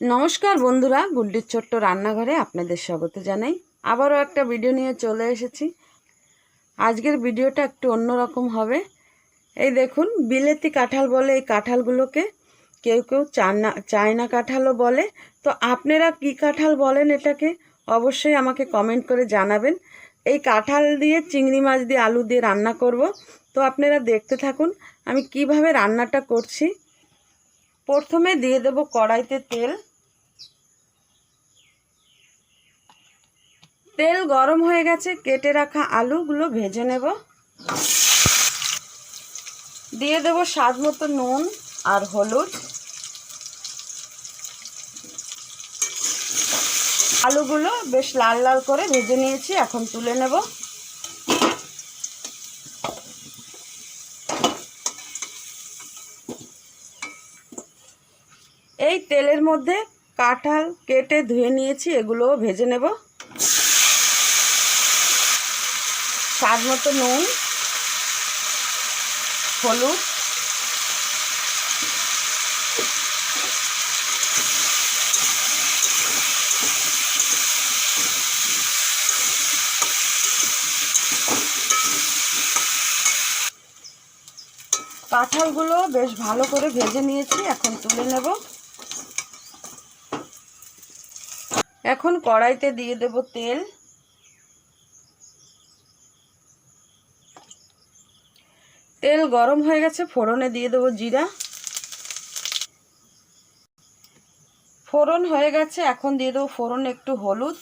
নমস্কার বন্ধুরা, গুড্ডির ছোট্ট রান্নাঘরে আপনাদের স্বাগত জানাই। আবারও একটা ভিডিও নিয়ে চলে এসেছি। আজকের ভিডিওটা একটু অন্যরকম হবে। এই দেখুন, বিলেতি কাঁঠাল বলে এই কাঁঠালগুলোকে কেউ কেউ চায়না চায়না কাঁঠালও বলে। তো আপনারা কী কাঁঠাল বলেন এটাকে, অবশ্যই আমাকে কমেন্ট করে জানাবেন। এই কাঁঠাল দিয়ে, চিংড়ি মাছ দিয়ে, আলু দিয়ে রান্না করব। তো আপনারা দেখতে থাকুন, আমি কীভাবে রান্নাটা করছি। প্রথমে দিয়ে দেব কড়াইতে তেল। তেল গরম হয়ে গেছে, কেটে রাখা আলুগুলো ভেজে নেব। দিয়ে দেব স্বাদ মতো নুন আর হলুদ। আলুগুলো বেশ লাল লাল করে ভেজে নিয়েছি, এখন তুলে নেব। এই তেলের মধ্যে কাঁঠাল কেটে ধুয়ে নিয়েছি, এগুলোও ভেজে নেব। স্বাদ মতো নুন, হলুদ, কাঁঠালগুলো বেশ ভালো করে ভেজে নিয়েছি, এখন তুলে নেব। এখন কড়াইতে দিয়ে দেব তেল। তেল গরম হয়ে গেছে, ফোড়নে দিয়ে দেবো জিরা। ফোড়ন হয়ে গেছে, এখন দিয়ে দেবো ফোড়ন একটু হলুদ।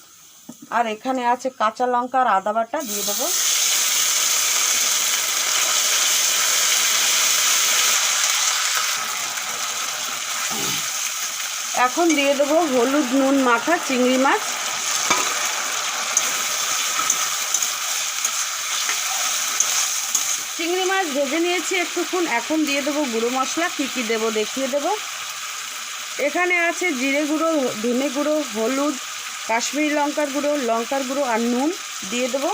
আর এখানে আছে কাঁচা লঙ্কা আর আদা বাটা দিয়ে দেবো। এখন দিয়ে দেবো হলুদ, নুন, মাখা, চিংড়ি মাছ। চিংড়ি মাছ ভেজে নিয়েছি একটুক্ষণ। এখন দিয়ে দেবো গুঁড়ো মশলা। কী কী দেবো দেখিয়ে দেবো। এখানে আছে জিরে গুঁড়ো, ধনে গুঁড়ো, হলুদ, কাশ্মীরি লঙ্কার গুঁড়ো লঙ্কার গুঁড়ো আর নুন দিয়ে দেবো।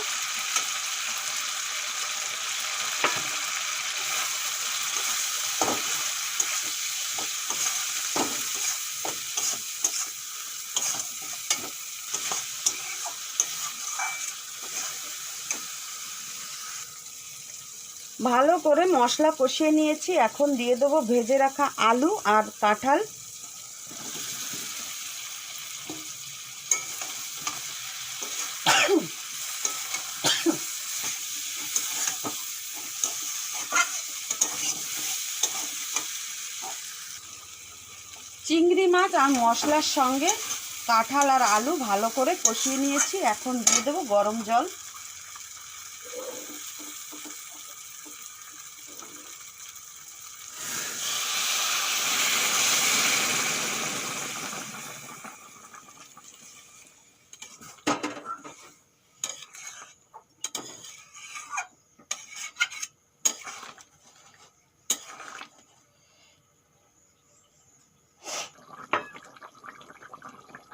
ভালো করে মশলা কষিয়ে নিয়েছি। এখন দিয়ে দেবো ভেজে রাখা আলু আর কাঁঠাল। চিংড়ি মাছ আর মশলার সঙ্গে কাঁঠাল আর আলু ভালো করে কষিয়ে নিয়েছি। এখন দিয়ে দেবো গরম জল।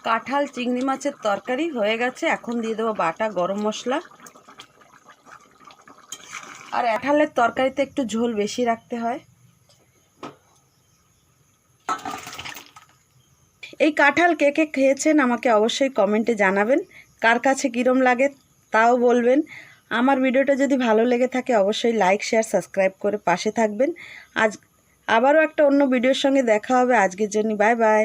কাঁঠাল, চিংড়ি মাছের তরকারি হয়ে গেছে। এখন দিয়ে দেবো বাটা, গরম মশলা। আর কাঁঠালের তরকারিতে একটু ঝোল বেশি রাখতে হয়। এই কাঁঠাল কে কে খেয়েছেন আমাকে অবশ্যই কমেন্টে জানাবেন। কার কাছে কীরম লাগে তাও বলবেন। আমার ভিডিওটা যদি ভালো লেগে থাকে অবশ্যই লাইক শেয়ার সাবস্ক্রাইব করে পাশে থাকবেন। আজ আবারও একটা অন্য ভিডিওর সঙ্গে দেখা হবে। আজকের জন্য বাই বাই